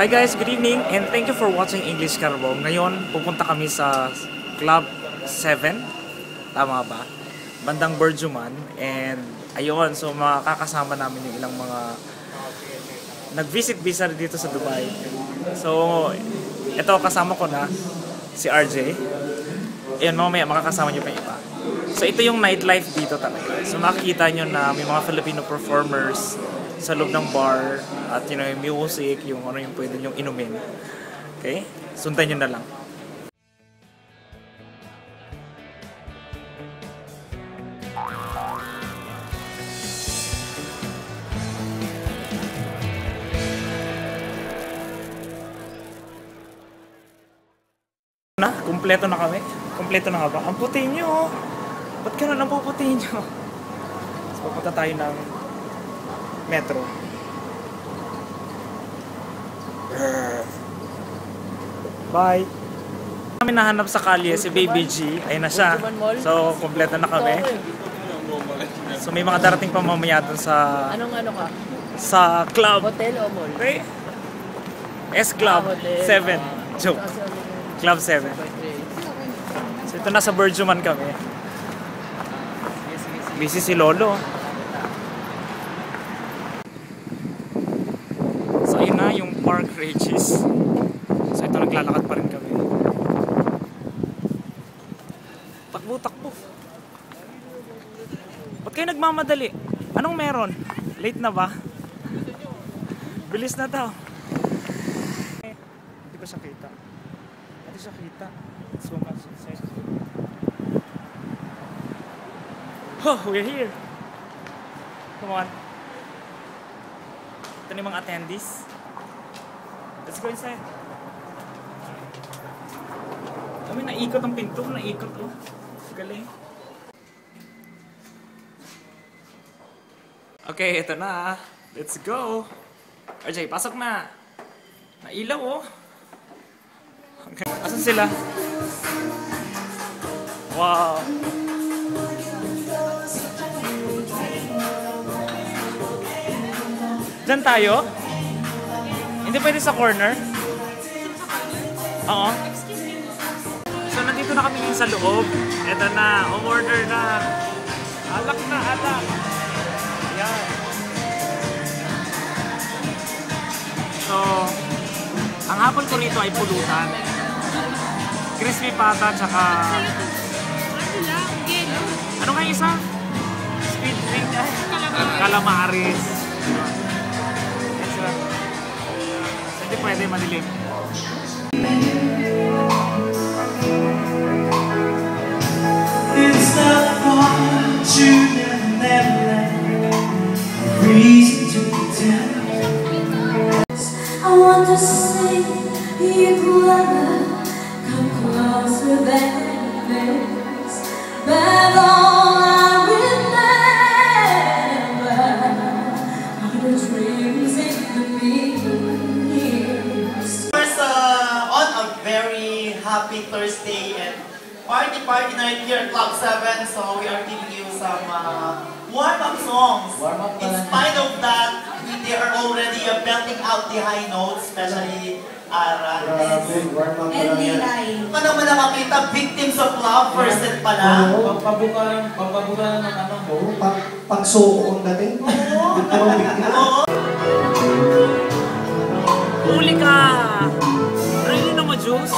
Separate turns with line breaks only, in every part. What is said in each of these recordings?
Hi guys, good evening and thank you for watching English Carbo. Ngayon, pupunta kami sa Club 7. Tama ba? Bandang Burjuman. And ayun, so makakasama namin yung ilang mga nag-visit visa dito sa Dubai. So, ito kasama ko na si RJ. Ayun, mamaya makakasama niyo pa iba. So, ito yung nightlife dito talaga. So, makikita nyo na may mga Filipino performers sa loob ng bar at you know, yung music, yung ano yung pwede nyong inumin. Okay? Sundan nyo na lang. Na, kumpleto na kami. Kumpleto na nga ba? Ang puti nyo! Ba't ganun ang puputi nyo? So, pupunta tayo ng metro. Bye! Kami nahanap sa kalye si Baby G. Ayun na siya. So, kumpleto na kami. So, may mga darating pa mamaya dun sa
Anong ano ka?
sa club.
Hotel o mall?
Okay? S Club
Ah, hotel.
7.
Ah.
Joke.
Kasi ano
Club 7.
birthday?
So, ito na sa Burjuman kami. Busy si Lolo. So, ayun na yung Park Regis. So, ito naglalakad pa rin kami. Takbo, takbo. Ba't kayo nagmamadali? Anong meron? Late na ba? Bilis na daw. Hindi ko siya kita. Hindi siya kita. So much inside. Oh, we're here. Come on. Ito na yung mga attendees. Let's go inside. Kami naikot ang pinto, naikot oh. Galing. Okay, ito na. Let's go. RJ, pasok na. Nailaw oh. Okay. Asan sila? Wow. Diyan tayo? Hindi pwede sa corner? Oo. So, nandito na kami ngayon sa loob. Ito na, umorder na. Alak na, alak. Ayan. So, ang hapon ko rito ay pulutan. Crispy pata, tsaka... Ano nga isa? Squid drink? Ay, Calamaris. Yes, sir. So, hindi
party party night here at Club 7. So we are giving you some uh, warm-up songs. In spite of that, we, they are already uh, belting out the high notes, especially Ara.
And Nilay.
Ito naman nakakita, victims of love, first set pa lang.
Pampabuka lang, pampabuka lang ng ano.
Oo, pag, pagsuko ang dating. Biglang bigla.
Huli ka! Really na mo, Juice?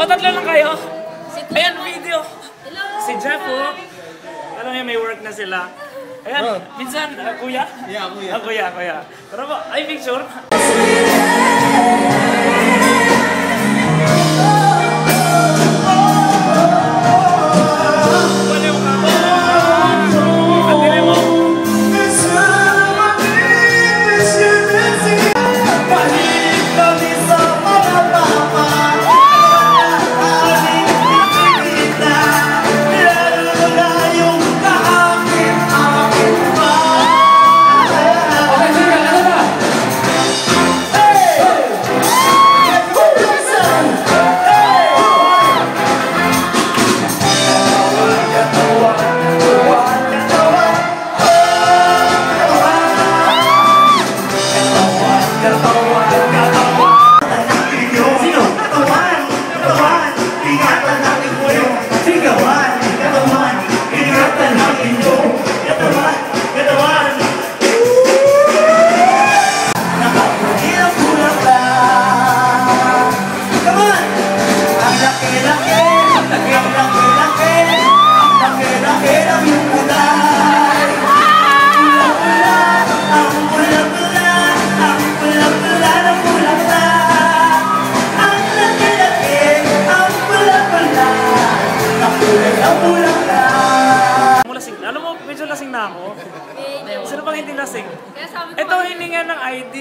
O, tatlo lang kayo. Ayan, video. Si Jeff, oh. Alam niya, may work na sila. Ayan, minsan, ah, kuya?
Yeah, kuya.
Ah, kuya, kuya. Tara po, ay, picture. Alam mo, medyo lasing na ako. Sino bang hindi lasing?
Kaya sabi ko,
Ito, hininga ng ID.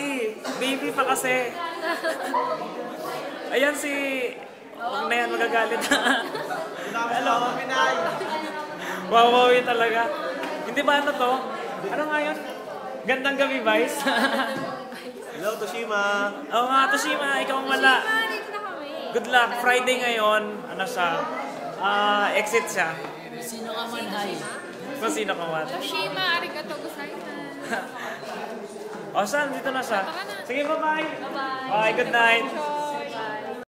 Baby pa kasi. Ayan si... Huwag na yan, magagalit. Hello. Wawawi talaga. Hindi ba ano to? Ano nga yun? Gandang gabi, Vice.
Hello, Toshima.
Oo nga, Toshima, ikaw ang wala.
Balik na kami.
Good luck. Friday ngayon, ano siya, ah, exit siya.
Sino ka man hay?
Kung sino ka man.
Toshima, arigato gozaimasu.
O, saan? Dito na siya. Sige, bye-bye.
Bye-bye.
Bye, good night.
Bye.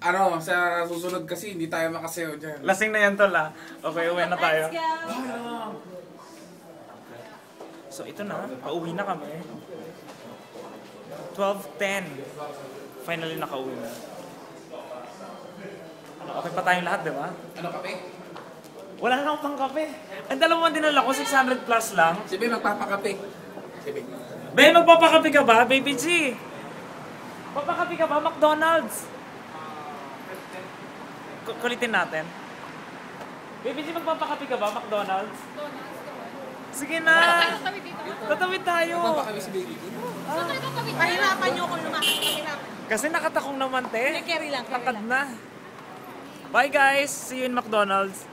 Ano, sa susunod kasi hindi tayo makasayaw dyan.
Lasing na yan, tol, ah. Okay, uwi na tayo.
Let's go.
So, ito na. Pauwi na kami. 12.10. Finally, nakauwi na. Ano, okay pa tayong lahat, di ba?
Ano kape?
Wala na akong pang kape. Ang dalawang dinala ko, 600 plus lang.
Si Ben magpapakape. Si Ben.
Ben, magpapakape ka ba, Baby G? Papakape ka ba, McDonald's? Ku- Kulitin natin. Baby G, magpapakape ka ba, McDonald's? Sige na!
Tatawid dito.
Tatawid tayo!
Si Baby.
Tayo.
Pahirapan niyo kung. Pahirapan.
Kasi nakatakong naman, te.
Carry lang,
Lakad na. Bye guys! See you in McDonald's.